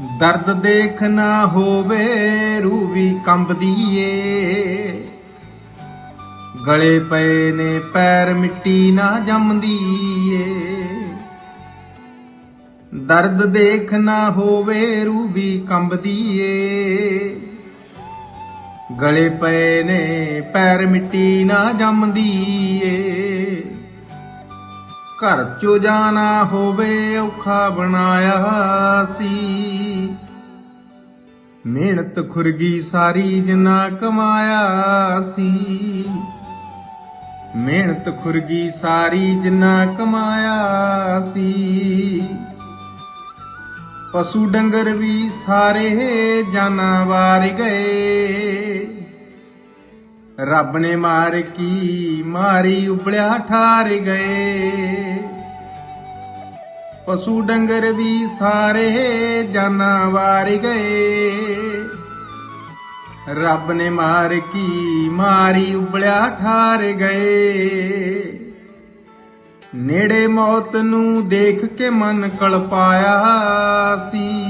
ਦਰਦ ਦੇਖ ਨਾ ਹੋਵੇ ਰੂਹ ਕੰਬਦੀ ਏ ਗਲੇ ਪਏ ਨੇ ਪੈਰ ਮਿੱਟੀ ਨਾ ਜੰਮਦੀ ਏ ਦਰਦ ਦੇਖ ਨਾ ਹੋਵੇ ਰੂਹ ਵੀ ਕੰਬਦੀ ਏ ਗਲੇ ਪਏ ਨੇ ਪੈਰ ਮਿੱਟੀ ਨਾ ਜੰਮਦੀ ਏ ਘਰ ਚੋ ਜਾਣਾ ਹੋਵੇ, ਔਖਾ ਬਣਾਇਆ ਸੀ। ਮਿਹਨਤ ਖੁਰਗੀ ਸਾਰੀ ਜਿੰਨਾ ਕਮਾਇਆ ਸੀ। ਮਿਹਨਤ ਖੁਰਗੀ ਸਾਰੀ ਜਿੰਨਾ ਕਮਾਇਆ ਸੀ। ਪਸ਼ੂ ਡੰਗਰ ਵੀ ਸਾਰੇ ਜਾਨਾਂ ਵਾਰ ਗਏ। ਰੱਬ ਨੇ ਮਾਰ ਕੀ? ਮਾਰੀ ਉਬਲਿਆ ਠਾਰ ਗਏ। ਪਸ਼ੂ ਡੰਗਰ ਵੀ ਸਾਰੇ ਜਾਨਾਂ ਵਾਰ ਗਏ। ਰੱਬ ਨੇ ਮਾਰ ਕੀ? ਮਾਰੀ ਉਬਲਿਆ ਠਾਰ ਗਏ। ਨੇੜੇ ਮੌਤ ਨੂੰ ਦੇਖ ਕੇ ਮਨ ਕਲਪਾਇਆ ਸੀ।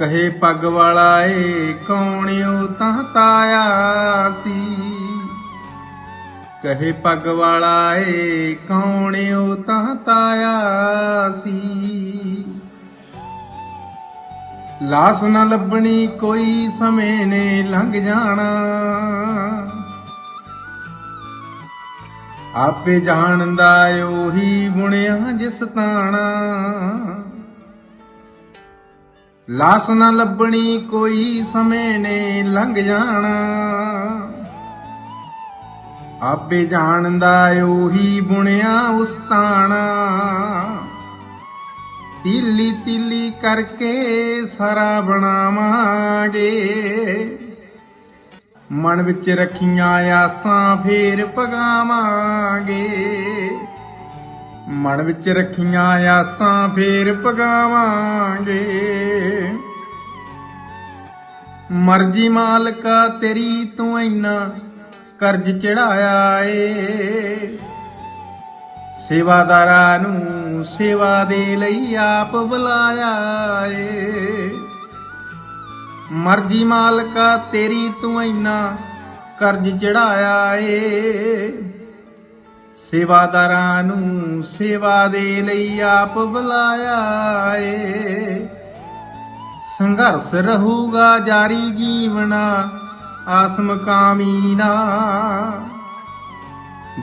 ਕਹੇ ਪੱਗ ਵਾਲਾ ਏ ਕੌਣਿਓ ਤਾਂ ਤਾਇਆ ਸੀ? ਕਹੇ ਪੱਗ ਵਾਲਾ ਏ ਕੌਣਿਓ ਤਾਂ ਤਾਇਆ ਸੀ? ਲਾਸ ਨਾ ਲੱਭਣੀ ਕੋਈ ਸਮੇਂ ਨੇ ਲੰਘ ਜਾਣਾ। ਆਪੇ ਜਾਣਦਾ ਉਹੀ ਬੁਣਿਆ ਜਿਸ ਤਾਣਾ। ਲਾਸ ਨਾ ਲੱਭਣੀ ਕੋਈ ਸਮੇਂ ਨੇ ਲੰਘ ਜਾਣਾ। ਆਪੇ ਜਾਣਦਾ ਉਹੀ ਬੁਣਿਆ ਉਸਤਾਣਾ ਤੀਲੀ ਤੀਲੀ ਕਰਕੇ ਸਾਰਾ ਬਣਾਵਾਂਗੇ। ਮਨ ਵਿੱਚ ਰੱਖੀਆਂ ਆਸਾਂ ਫੇਰ ਪਗਾਵਾਂਗੇ ਮਨ ਵਿੱਚ ਰੱਖੀਆਂ ਆਸਾਂ ਫੇਰ ਪਗਾਵਾਂਗੇ ਮਰਜ਼ੀ ਮਾਲਕਾ, ਤੇਰੀ ਤੂੰ ਇੰਨਾ ਕਰਜ਼ ਚੜਾਇਆ ਏ। ਸੇਵਾਦਾਰਾਂ ਨੂੰ ਸੇਵਾ ਦੇ ਲਈ ਆਪ ਬੁਲਾਇਆ ਏ। ਮਰਜ਼ੀ ਮਾਲਕਾ, ਤੇਰੀ ਤੂੰ ਇੰਨਾ ਕਰਜ਼ ਚੜਾਇਆ ਏ। ਸੇਵਾਦਾਰਾਂ ਨੂੰ ਸੇਵਾ ਦੇ ਲਈ ਆਪ ਬੁਲਾਇਆ ਏ। ਸੰਘਰਸ਼ ਰਹੂਗਾ ਜਾਰੀ ਜੀਵਨਾ, ਆਸਮ ਮਕਾਮੀ ਨਾ।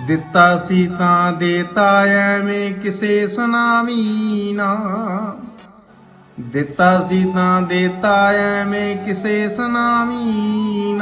ਦਿੱਤਾ ਸੀ ਤਾਂ ਦੇਤਾ ਐਵੇਂ ਕਿਸੇ ਸੁਨਾਮੀ ਨਾ। ਦਿੱਤਾ ਸੀ ਤਾਂ ਦੇਤਾ ਐਵੇਂ ਕਿਸੇ ਸੁਨਾਮੀ